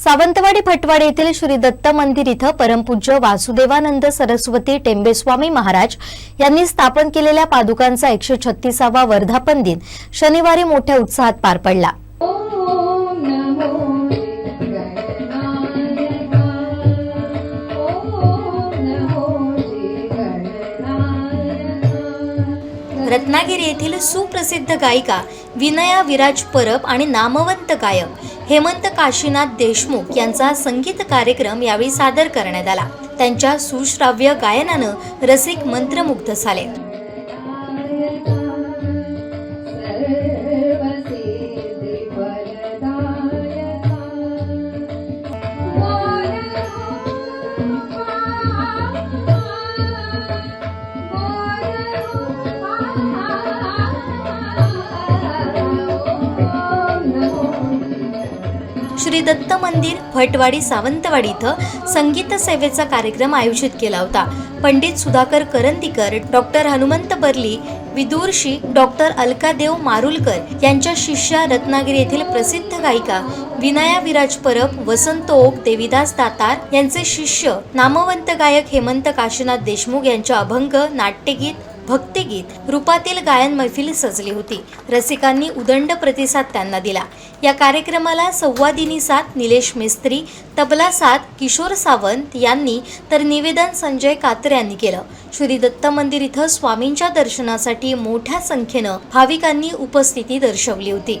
सावंतवाडी फटवाडी येथील श्री दत्त मंदिर इथं परमपूज्य वासुदेवानंद सरस्वती टेंबेस्वामी महाराज यांनी स्थापन केलेल्या पादुकांचा एकशे छत्तीसावा वर्धापन दिन शनिवारी मोठ्या उत्साहात पार पडला. रत्नागिरी येथील सुप्रसिद्ध गायिका विनया विराज परब आणि नामवंत गायक हेमंत काशीनाथ देशमुख यांचा संगीत कार्यक्रम यावेळी सादर करण्यात आला. त्यांच्या सुश्राव्य गायनानं रसिक मंत्रमुग्ध झाले. श्री दत्त मंदिर भटवाडी सावंतवाडी इथं संगीत सेवेचा कार्यक्रम आयोजित केला होता. पंडित सुधाकर करंदीकर डॉक्टर हनुमंत बर्ली विदुरशी डॉक्टर अलकादेव मारुलकर यांच्या शिष्या रत्नागिरी येथील प्रसिद्ध गायिका विनया विराज परब वसंत ओक देविदास दातार यांचे शिष्य नामवंत गायक हेमंत काशीनाथ देशमुख यांच्या अभंग नाट्यगीत भक्तिगीत रूपातील गायन मैफिल सजली होती. रसिकांनी उदंड प्रतिसाद त्यांना दिला. या कार्यक्रमाला संवादिनी साथ निलेश मिस्त्री तबला साथ किशोर सावंत यांनी तर निवेदन संजय कात्रे यांनी केलं. श्री दत्त मंदिर इथं स्वामींच्या दर्शनासाठी मोठ्या संख्येनं भाविकांनी उपस्थिती दर्शवली होती.